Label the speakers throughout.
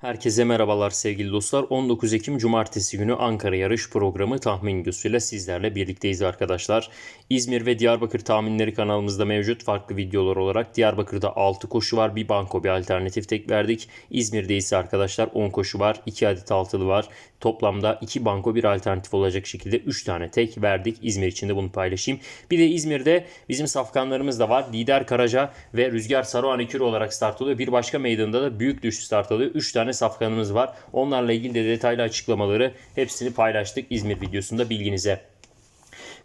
Speaker 1: Herkese merhabalar sevgili dostlar. 19 Ekim Cumartesi günü Ankara yarış programı tahmin videosuyla sizlerle birlikteyiz arkadaşlar. İzmir ve Diyarbakır tahminleri kanalımızda mevcut farklı videolar olarak Diyarbakır'da 6 koşu var. Bir banko bir alternatif tek verdik. İzmir'de ise arkadaşlar 10 koşu var. 2 adet altılı var. Toplamda 2 banko bir alternatif olacak şekilde 3 tane tek verdik. İzmir için de bunu paylaşayım. Bir de İzmir'de bizim safkanlarımız da var. Lider Karaca ve Rüzgar Saruhan olarak start alıyor. Bir başka meydanda da büyük düşüş start alıyor. 3 tane safkanımız var. Onlarla ilgili de detaylı açıklamaları hepsini paylaştık İzmir videosunda bilginize.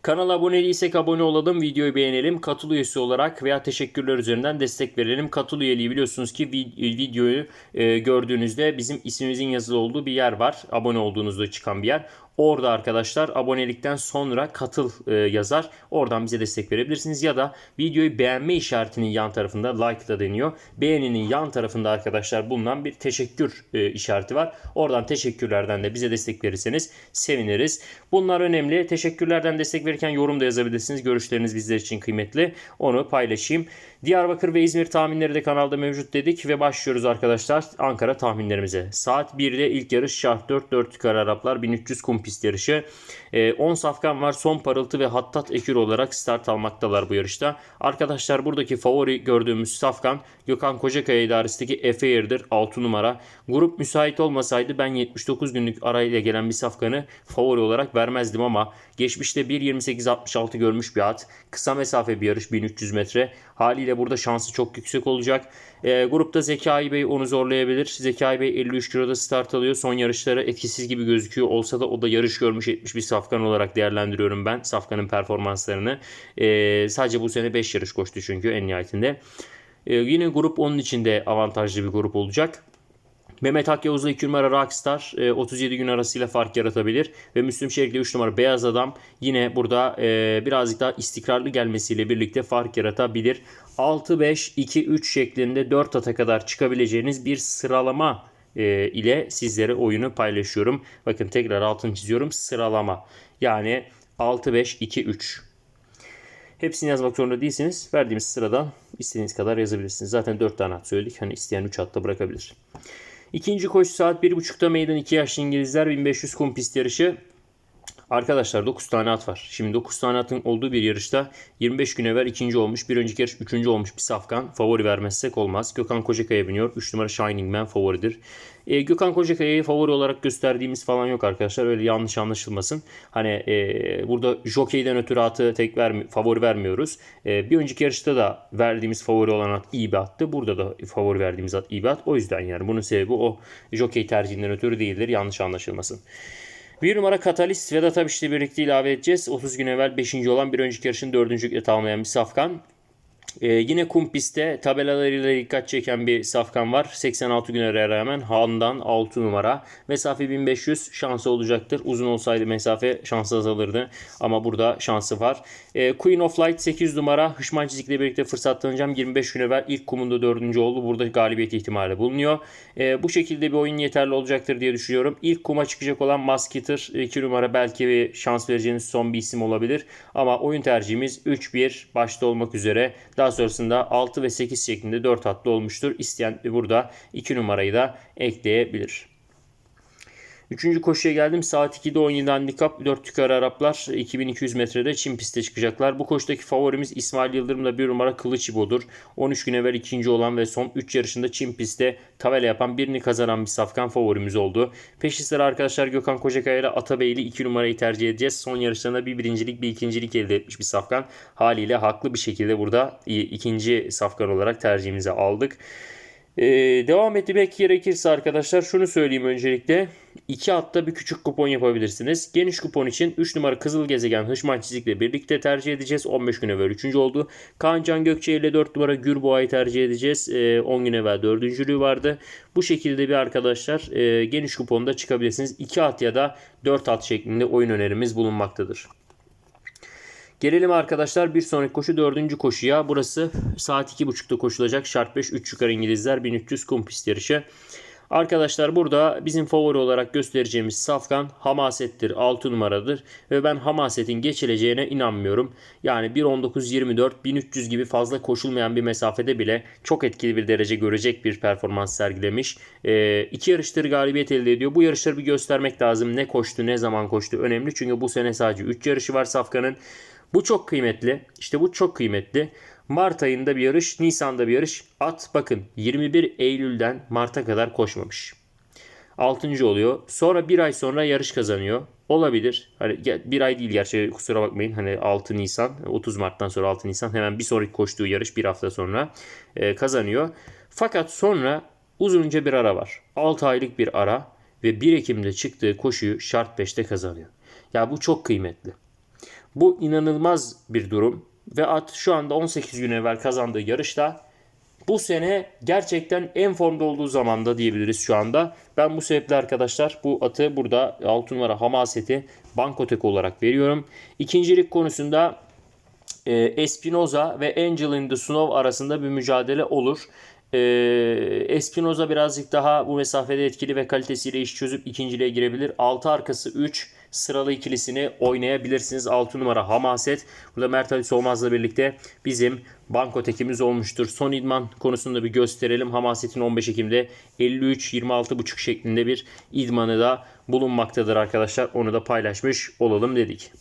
Speaker 1: Kanala abone değilsek abone olalım, videoyu beğenelim, katıl üyesi olarak veya teşekkürler üzerinden destek verelim. Katıl üyeliği biliyorsunuz ki vi- videoyu e, gördüğünüzde bizim ismimizin yazılı olduğu bir yer var. Abone olduğunuzda çıkan bir yer. Orada arkadaşlar abonelikten sonra katıl e, yazar. Oradan bize destek verebilirsiniz ya da videoyu beğenme işaretinin yan tarafında like da deniyor. Beğeninin yan tarafında arkadaşlar bulunan bir teşekkür e, işareti var. Oradan teşekkürlerden de bize destek verirseniz seviniriz. Bunlar önemli. Teşekkürlerden destek verirken yorum da yazabilirsiniz. Görüşleriniz bizler için kıymetli. Onu paylaşayım. Diyarbakır ve İzmir tahminleri de kanalda mevcut dedik ve başlıyoruz arkadaşlar Ankara tahminlerimize. Saat 1'de ilk yarış şart 4 4 yukarı Araplar 1300 kum pist yarışı. 10 safkan var. Son parıltı ve hattat ekür olarak start almaktalar bu yarışta. Arkadaşlar buradaki favori gördüğümüz safkan Gökhan Kocakaya idaresindeki Efeir'dir 6 numara. Grup müsait olmasaydı ben 79 günlük arayla gelen bir safkanı favori olarak vermezdim ama geçmişte 1.28.66 görmüş bir at. Kısa mesafe bir yarış 1300 metre. Haliyle burada şansı çok yüksek olacak. E, grupta Zekai Bey onu zorlayabilir. Zekai Bey 53 kiloda start alıyor. Son yarışları etkisiz gibi gözüküyor. Olsa da o da yarış görmüş etmiş bir safkan olarak değerlendiriyorum ben. Safkanın performanslarını. E, sadece bu sene 5 yarış koştu çünkü en nihayetinde. E, yine grup onun içinde avantajlı bir grup olacak. Mehmet Akyavuz'la 2 numara Rockstar e, 37 gün arasıyla fark yaratabilir. Ve Müslüm Şerik'le 3 numara Beyaz Adam yine burada e, birazcık daha istikrarlı gelmesiyle birlikte fark yaratabilir. 6-5-2-3 şeklinde 4 ata kadar çıkabileceğiniz bir sıralama e, ile sizlere oyunu paylaşıyorum. Bakın tekrar altını çiziyorum sıralama. Yani 6-5-2-3. Hepsini yazmak zorunda değilsiniz. Verdiğimiz sıradan istediğiniz kadar yazabilirsiniz. Zaten 4 tane at söyledik. Hani isteyen 3 hatta bırakabilir. İkinci koşu saat 1.30'da meydan 2 yaşlı İngilizler 1500 kum pist yarışı. Arkadaşlar 9 tane at var. Şimdi 9 tane atın olduğu bir yarışta 25 gün evvel ikinci olmuş. Bir önceki yarış üçüncü olmuş bir safkan. Favori vermezsek olmaz. Gökhan Kocakaya biniyor. 3 numara Shining Man favoridir. E, Gökhan Kocakaya'yı favori olarak gösterdiğimiz falan yok arkadaşlar. Öyle yanlış anlaşılmasın. Hani e, burada jokeyden ötürü atı tek vermi, favori vermiyoruz. E, bir önceki yarışta da verdiğimiz favori olan at iyi bir attı. Burada da favori verdiğimiz at iyi bir at. O yüzden yani bunun sebebi o jokey tercihinden ötürü değildir. Yanlış anlaşılmasın. Bir numara Katalist Vedat Abiş'le birlikte ilave edeceğiz. 30 gün evvel 5. olan bir önceki yarışın 4. lükle tamamlayan bir safkan. Ee, yine kum pistte tabelalarıyla dikkat çeken bir safkan var. 86 güne rağmen Han'dan 6 numara. Mesafe 1500 şansı olacaktır. Uzun olsaydı mesafe şansı azalırdı. Ama burada şansı var. Ee, Queen of Light 8 numara. Hışman Çizik'le birlikte fırsat tanıyacağım. 25 gün evvel ilk kumunda 4. oldu. Burada galibiyet ihtimali bulunuyor. Ee, bu şekilde bir oyun yeterli olacaktır diye düşünüyorum. İlk kuma çıkacak olan Masketer 2 numara belki bir şans vereceğiniz son bir isim olabilir. Ama oyun tercihimiz 3-1 başta olmak üzere. Daha sonrasında 6 ve 8 şeklinde 4 hatlı olmuştur. İsteyen burada 2 numarayı da ekleyebilir. Üçüncü koşuya geldim. Saat 2'de 17 handikap 4 yukarı Araplar 2200 metrede Çin piste çıkacaklar. Bu koşudaki favorimiz İsmail Yıldırım'la bir numara Kılıç İbo'dur. 13 gün evvel ikinci olan ve son 3 yarışında Çin pistte tabela yapan birini kazanan bir safkan favorimiz oldu. Peşi sıra arkadaşlar Gökhan Kocakaya ile Atabeyli 2 numarayı tercih edeceğiz. Son yarışlarında bir birincilik bir ikincilik elde etmiş bir safkan. Haliyle haklı bir şekilde burada ikinci safkan olarak tercihimize aldık. Ee, devam etmek gerekirse arkadaşlar şunu söyleyeyim öncelikle. 2 hatta bir küçük kupon yapabilirsiniz. Geniş kupon için 3 numara Kızıl Gezegen Hışman Çizik'le birlikte tercih edeceğiz. 15 gün evvel 3. oldu. Kaan Can Gökçe ile 4 numara Gürboğa'yı tercih edeceğiz. Ee, 10 gün evvel 4. vardı. Bu şekilde bir arkadaşlar e, geniş kuponda çıkabilirsiniz. 2 at ya da 4 at şeklinde oyun önerimiz bulunmaktadır. Gelelim arkadaşlar bir sonraki koşu dördüncü koşuya. Burası saat 2.30'da koşulacak. Şart 5 3 yukarı İngilizler 1300 kum pist yarışı. Arkadaşlar burada bizim favori olarak göstereceğimiz safkan Hamaset'tir. 6 numaradır. Ve ben Hamaset'in geçileceğine inanmıyorum. Yani 1.19-24 1300 gibi fazla koşulmayan bir mesafede bile çok etkili bir derece görecek bir performans sergilemiş. E, iki yarıştır galibiyet elde ediyor. Bu yarışları bir göstermek lazım. Ne koştu ne zaman koştu önemli. Çünkü bu sene sadece 3 yarışı var safkanın. Bu çok kıymetli. İşte bu çok kıymetli. Mart ayında bir yarış, Nisan'da bir yarış. At bakın 21 Eylül'den Mart'a kadar koşmamış. 6. oluyor. Sonra bir ay sonra yarış kazanıyor. Olabilir. Hani bir ay değil gerçi kusura bakmayın. Hani 6 Nisan, 30 Mart'tan sonra 6 Nisan hemen bir sonraki koştuğu yarış bir hafta sonra e, kazanıyor. Fakat sonra uzunca bir ara var. 6 aylık bir ara ve 1 Ekim'de çıktığı koşuyu şart 5'te kazanıyor. Ya bu çok kıymetli. Bu inanılmaz bir durum ve at şu anda 18 gün evvel kazandığı yarışta bu sene gerçekten en formda olduğu zamanda diyebiliriz şu anda. Ben bu sebeple arkadaşlar bu atı burada 6 numara Hamaset'i Bankotek olarak veriyorum. İkincilik konusunda e, Espinoza ve Angel in the Snow arasında bir mücadele olur. E, Espinoza birazcık daha bu mesafede etkili ve kalitesiyle iş çözüp ikinciliğe girebilir. 6 arkası 3 sıralı ikilisini oynayabilirsiniz. 6 numara Hamaset. Burada Mert Ali Solmaz'la birlikte bizim banko tekimiz olmuştur. Son idman konusunda bir gösterelim. Hamaset'in 15 Ekim'de 53-26,5 şeklinde bir idmanı da bulunmaktadır arkadaşlar. Onu da paylaşmış olalım dedik.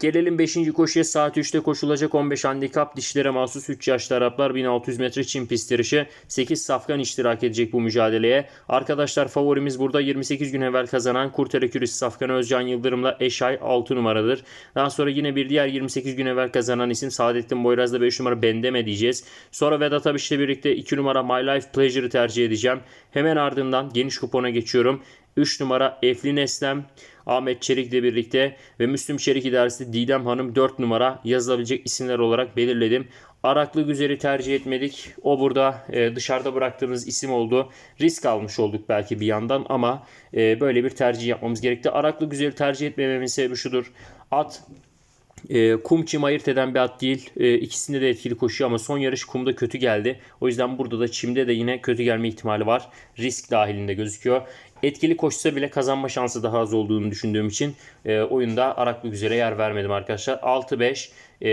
Speaker 1: Gelelim 5. koşuya saat 3'te koşulacak 15 handikap dişlere mahsus 3 yaşlı Araplar 1600 metre çim pist yarışı 8 safkan iştirak edecek bu mücadeleye. Arkadaşlar favorimiz burada 28 gün evvel kazanan Kurtere Kürüs Safkan Özcan Yıldırım'la Eşay 6 numaradır. Daha sonra yine bir diğer 28 gün evvel kazanan isim Saadettin Boyraz'da 5 numara Bendeme diyeceğiz. Sonra Vedat Abiş'le birlikte 2 numara My Life Pleasure'ı tercih edeceğim. Hemen ardından geniş kupona geçiyorum. 3 numara Eflin Eslem, Ahmet Çelik ile birlikte ve Müslüm Çelik idaresi Didem Hanım 4 numara yazılabilecek isimler olarak belirledim. Araklı Güzel'i tercih etmedik. O burada e, dışarıda bıraktığımız isim oldu. Risk almış olduk belki bir yandan ama e, böyle bir tercih yapmamız gerekti. Araklı Güzel'i tercih etmememin sebebi şudur. At e, kum çim ayırt eden bir at değil. E, ikisinde de etkili koşuyor ama son yarış kumda kötü geldi. O yüzden burada da çimde de yine kötü gelme ihtimali var. Risk dahilinde gözüküyor. Etkili koşsa bile kazanma şansı daha az olduğunu düşündüğüm için e, oyunda Araklı Güzel'e yer vermedim arkadaşlar. 6-5, e,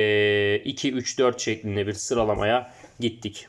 Speaker 1: 2-3-4 şeklinde bir sıralamaya gittik.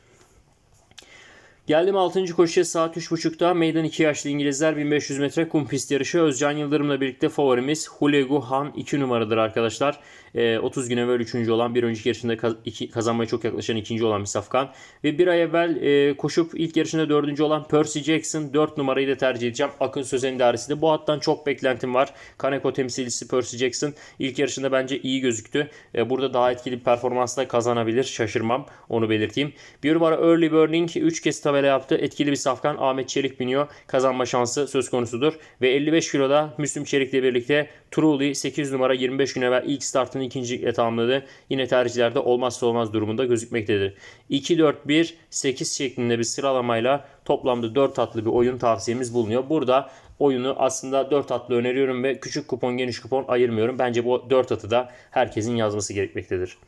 Speaker 1: Geldim 6. koşuya saat 3.30'da meydan 2 yaşlı İngilizler 1500 metre kum pist yarışı. Özcan Yıldırım'la birlikte favorimiz Hulegu Han 2 numaradır arkadaşlar. E, 30 gün evvel 3. olan bir önceki yarışında kaz- iki, kazanmaya çok yaklaşan 2. olan bir safkan. Ve bir ay evvel e, koşup ilk yarışında 4. olan Percy Jackson 4 numarayı da tercih edeceğim. Akın Sözen idaresi de bu hattan çok beklentim var. Kaneko temsilcisi Percy Jackson ilk yarışında bence iyi gözüktü. E, burada daha etkili bir performansla kazanabilir. Şaşırmam onu belirteyim. Bir numara Early Burning 3 kez tabela yaptı. Etkili bir safkan Ahmet Çelik biniyor. Kazanma şansı söz konusudur. Ve 55 kiloda Müslüm Çelik'le birlikte Truly 8 numara 25 gün evvel ilk startını ikinci tamamladı. Yine tercihlerde olmazsa olmaz durumunda gözükmektedir. 2-4-1 8 şeklinde bir sıralamayla toplamda 4 atlı bir oyun tavsiyemiz bulunuyor. Burada oyunu aslında 4 atlı öneriyorum ve küçük kupon geniş kupon ayırmıyorum. Bence bu 4 atı da herkesin yazması gerekmektedir.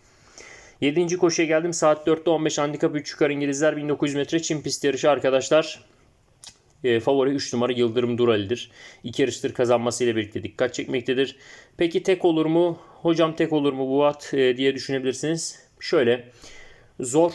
Speaker 1: 7. koşuya geldim. Saat 4'te 15 handikap 3 yukarı İngilizler 1900 metre çim pist yarışı arkadaşlar. E, favori 3 numara Yıldırım Durali'dir. İki yarıştır kazanmasıyla birlikte dikkat çekmektedir. Peki tek olur mu? Hocam tek olur mu bu at e, diye düşünebilirsiniz. Şöyle zor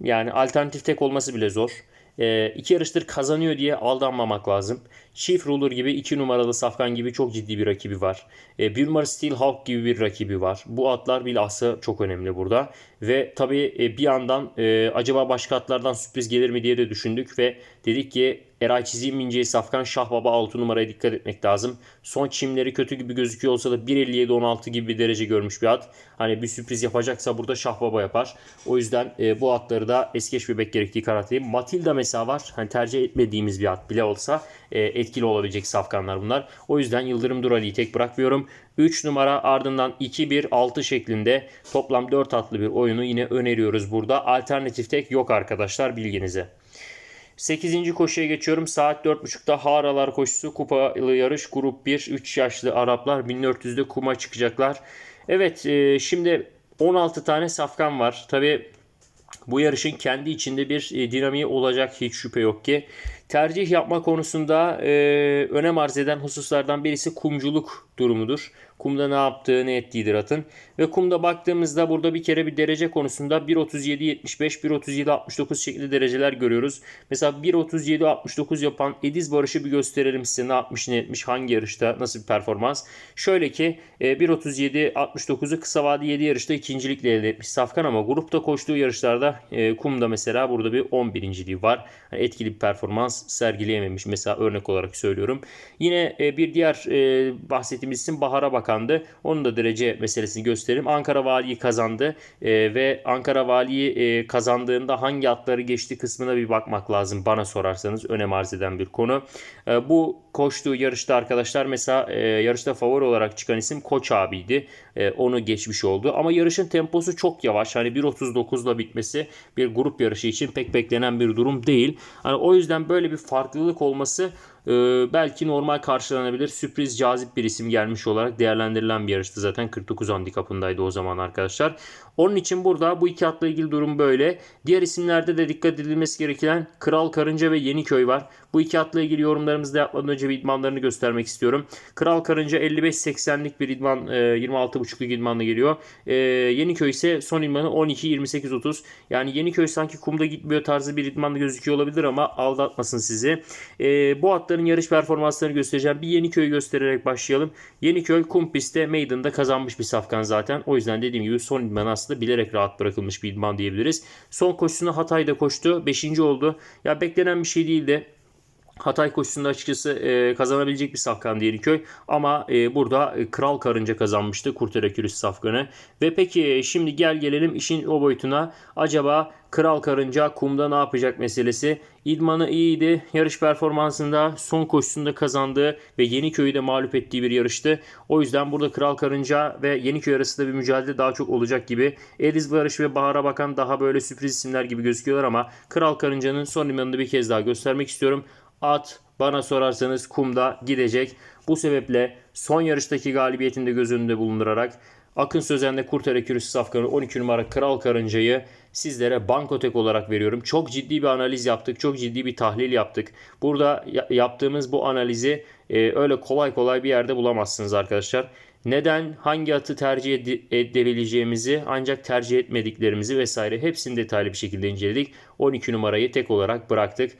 Speaker 1: yani alternatif tek olması bile zor. E, iki yarıştır kazanıyor diye aldanmamak lazım. Chief Ruler gibi 2 numaralı Safkan gibi çok ciddi bir rakibi var. E, bir numara Steel Hawk gibi bir rakibi var. Bu atlar bilhassa çok önemli burada. Ve tabii e, bir yandan e, acaba başka atlardan sürpriz gelir mi diye de düşündük ve dedik ki Eray Çizim İnce'yi Safkan Şahbaba 6 numaraya dikkat etmek lazım. Son çimleri kötü gibi gözüküyor olsa da 1.57-16 gibi bir derece görmüş bir at. Hani bir sürpriz yapacaksa burada Şahbaba yapar. O yüzden e, bu atları da es geç bebek gerektiği kanaatindeyim. Matilda mesela var. Hani tercih etmediğimiz bir at bile olsa e, etkili olabilecek safkanlar bunlar. O yüzden Yıldırım Durali'yi tek bırakmıyorum. 3 numara ardından 2-1-6 şeklinde toplam 4 atlı bir oyunu yine öneriyoruz burada. Alternatif tek yok arkadaşlar bilginize. 8. koşuya geçiyorum. Saat 4.30'da Haralar koşusu kupalı yarış grup 1 3 yaşlı Araplar 1400'de kuma çıkacaklar. Evet e, şimdi 16 tane safkan var. Tabi bu yarışın kendi içinde bir e, dinamiği olacak hiç şüphe yok ki. Tercih yapma konusunda e, önem arz eden hususlardan birisi kumculuk durumudur. Kumda ne yaptığı ne ettiğidir atın. Ve kumda baktığımızda burada bir kere bir derece konusunda 1.37.75, 1.37.69 şekilde dereceler görüyoruz. Mesela 1.37.69 yapan Ediz Barış'ı bir gösterelim size ne yapmış ne etmiş hangi yarışta nasıl bir performans. Şöyle ki e, 1.37.69'u kısa vade 7 yarışta ikincilikle elde etmiş Safkan ama grupta koştuğu yarışlarda e, kumda mesela burada bir 11.liği var. Etkili bir performans sergileyememiş mesela örnek olarak söylüyorum. Yine e, bir diğer e, bahsettiğimiz isim Bahar'a bakandı. Onun da derece meselesini gösterelim. Ankara Valiyi kazandı e, ve Ankara Valiyi kazandığında hangi atları geçti kısmına bir bakmak lazım bana sorarsanız önem arz eden bir konu. Bu koştuğu yarışta arkadaşlar mesela yarışta favori olarak çıkan isim Koç abiydi. Onu geçmiş oldu. Ama yarışın temposu çok yavaş. Hani 1.39'la bitmesi bir grup yarışı için pek beklenen bir durum değil. Hani o yüzden böyle bir farklılık olması e, belki normal karşılanabilir. Sürpriz cazip bir isim gelmiş olarak değerlendirilen bir yarıştı. Zaten 49 handikapındaydı o zaman arkadaşlar. Onun için burada bu iki atla ilgili durum böyle. Diğer isimlerde de dikkat edilmesi gereken Kral Karınca ve Yeniköy var. Bu iki atla ilgili yorumlarımızı da yapmadan önce bir idmanlarını göstermek istiyorum. Kral Karınca 55-80'lik bir idman, 26.5'lık idmanla geliyor. E, Yeniköy ise son idmanı 12-28-30. Yani Yeniköy sanki kumda gitmiyor tarzı bir idmanla gözüküyor olabilir ama aldatmasın sizi. E, bu atların yarış performanslarını göstereceğim. Bir Yeniköy'ü göstererek başlayalım. Yeniköy kum pistte Maiden'da kazanmış bir safkan zaten. O yüzden dediğim gibi son idman aslında bilerek rahat bırakılmış bir idman diyebiliriz. Son koşusunu Hatay'da koştu. 5. oldu. Ya beklenen bir şey değildi. Hatay koşusunda açıkçası e, kazanabilecek bir safkan Yeniköy ama e, burada e, Kral Karınca kazanmıştı Kurtera Kürüs safkanı. Ve peki şimdi gel gelelim işin o boyutuna. Acaba Kral Karınca kumda ne yapacak meselesi. İdmanı iyiydi. Yarış performansında son koşusunda kazandığı ve Yeniköy'ü de mağlup ettiği bir yarıştı. O yüzden burada Kral Karınca ve Yeniköy arasında bir mücadele daha çok olacak gibi. Ediz Barış ve Bahar'a bakan daha böyle sürpriz isimler gibi gözüküyorlar ama Kral Karınca'nın son idmanını bir kez daha göstermek istiyorum. At bana sorarsanız kumda gidecek. Bu sebeple son yarıştaki galibiyetinde göz önünde bulundurarak Akın Sözen'de Kurtara Kürüsü Safkanı 12 numara Kral Karınca'yı sizlere bankotek olarak veriyorum. Çok ciddi bir analiz yaptık. Çok ciddi bir tahlil yaptık. Burada yaptığımız bu analizi e, öyle kolay kolay bir yerde bulamazsınız arkadaşlar. Neden, hangi atı tercih edebileceğimizi ancak tercih etmediklerimizi vesaire hepsini detaylı bir şekilde inceledik. 12 numarayı tek olarak bıraktık.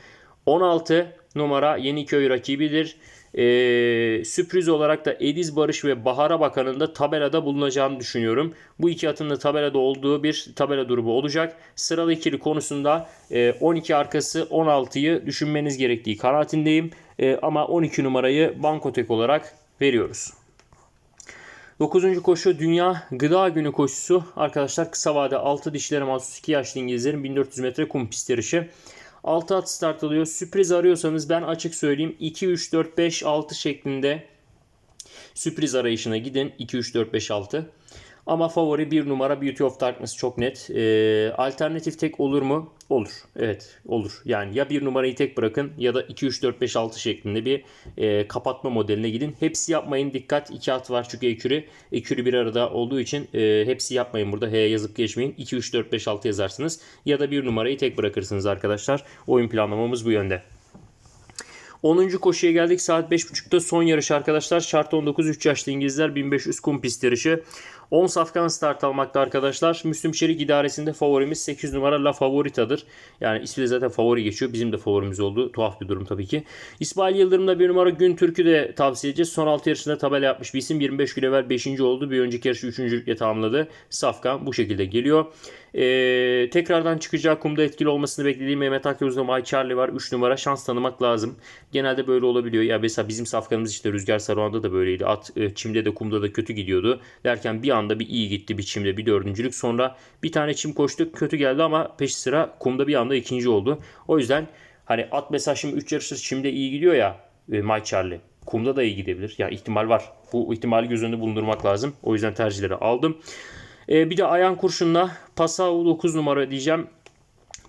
Speaker 1: 16 numara Yeniköy rakibidir. Ee, sürpriz olarak da Ediz Barış ve Bahara Bakan'ın da tabelada bulunacağını düşünüyorum. Bu iki atın da tabelada olduğu bir tabela durumu olacak. Sıralı ikili konusunda e, 12 arkası 16'yı düşünmeniz gerektiği kanaatindeyim. E, ama 12 numarayı Bankotek olarak veriyoruz. 9. koşu Dünya Gıda Günü koşusu. Arkadaşlar kısa vade 6 dişlere mahsus 2 yaşlı İngilizlerin 1400 metre kum pist yarışı. 6 at start alıyor. Sürpriz arıyorsanız ben açık söyleyeyim 2 3 4 5 6 şeklinde sürpriz arayışına gidin. 2 3 4 5 6. Ama favori bir numara Beauty of Darkness çok net. Ee, alternatif tek olur mu? Olur. Evet olur. Yani ya bir numarayı tek bırakın ya da 2, 3, 4, 5, 6 şeklinde bir e, kapatma modeline gidin. Hepsi yapmayın. Dikkat. 2 at var çünkü ekürü. Ekürü bir arada olduğu için e, hepsi yapmayın. Burada H yazıp geçmeyin. 2, 3, 4, 5, 6 yazarsınız. Ya da bir numarayı tek bırakırsınız arkadaşlar. Oyun planlamamız bu yönde. 10. koşuya geldik. Saat 5.30'da son yarış arkadaşlar. Şart 19 3 yaşlı İngilizler 1500 kum pist yarışı. 10 safkan start almakta arkadaşlar. Müslüm Şerik idaresinde favorimiz 8 numara La Favorita'dır. Yani ismi de zaten favori geçiyor. Bizim de favorimiz oldu. Tuhaf bir durum tabii ki. İsmail Yıldırım'da bir numara Gün Türk'ü de tavsiye edeceğiz. Son 6 yarışında tabela yapmış bir isim. 25 gün evvel 5. oldu. Bir önceki yarışı 3. ile tamamladı. Safkan bu şekilde geliyor. Ee, tekrardan çıkacağı kumda etkili olmasını beklediğim Mehmet Akyoz'da May Charlie var. 3 numara şans tanımak lazım. Genelde böyle olabiliyor. Ya mesela bizim safkanımız işte Rüzgar Saruhan'da da böyleydi. At e, çimde de kumda da kötü gidiyordu. Derken bir anda bir iyi gitti bir çimde bir dördüncülük. Sonra bir tane çim koştuk kötü geldi ama peş sıra kumda bir anda ikinci oldu. O yüzden hani at mesela şimdi 3 yarıştır çimde iyi gidiyor ya e, Mike Charlie. Kumda da iyi gidebilir. Ya yani ihtimal var. Bu ihtimali göz önünde bulundurmak lazım. O yüzden tercihleri aldım. E, bir de Ayan Kurşun'la Passau 9 numara diyeceğim.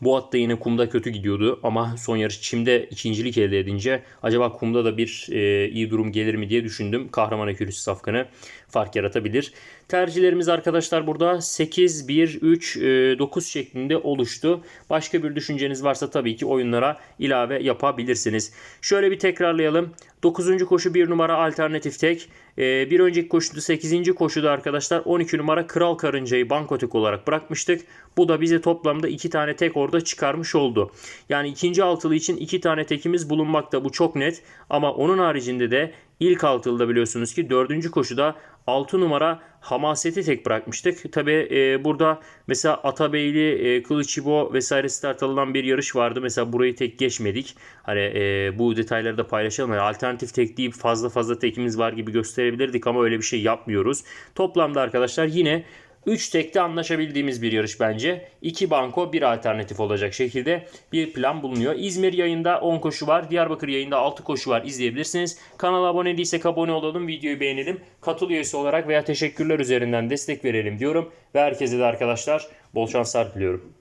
Speaker 1: Bu at da yine kumda kötü gidiyordu ama son yarış çimde ikincilik elde edince acaba kumda da bir e, iyi durum gelir mi diye düşündüm. Kahraman Ekürüsü safkanı fark yaratabilir. Tercihlerimiz arkadaşlar burada 8, 1, 3, e, 9 şeklinde oluştu. Başka bir düşünceniz varsa tabii ki oyunlara ilave yapabilirsiniz. Şöyle bir tekrarlayalım. 9. koşu 1 numara alternatif tek. E, bir önceki koşuda 8. koşuda arkadaşlar 12 numara Kral Karınca'yı bankotek olarak bırakmıştık. Bu da bize toplamda 2 tane tek orada çıkarmış oldu. Yani ikinci altılı için 2 tane tekimiz bulunmakta. Bu çok net. Ama onun haricinde de ilk altılıda biliyorsunuz ki 4. koşuda 6 numara Hamaseti tek bırakmıştık. Tabi e, burada mesela Atabeyli, e, Kılıçibo vesaire start alınan bir yarış vardı. Mesela burayı tek geçmedik. Hani e, bu detayları da paylaşalım. Yani alternatif tek deyip fazla fazla tekimiz var gibi gösterebilirdik ama öyle bir şey yapmıyoruz. Toplamda arkadaşlar yine 3 tekte anlaşabildiğimiz bir yarış bence. 2 banko bir alternatif olacak şekilde bir plan bulunuyor. İzmir yayında 10 koşu var. Diyarbakır yayında 6 koşu var. İzleyebilirsiniz. Kanala abone değilsek abone olalım. Videoyu beğenelim. Katıl üyesi olarak veya teşekkürler üzerinden destek verelim diyorum. Ve herkese de arkadaşlar bol şanslar diliyorum.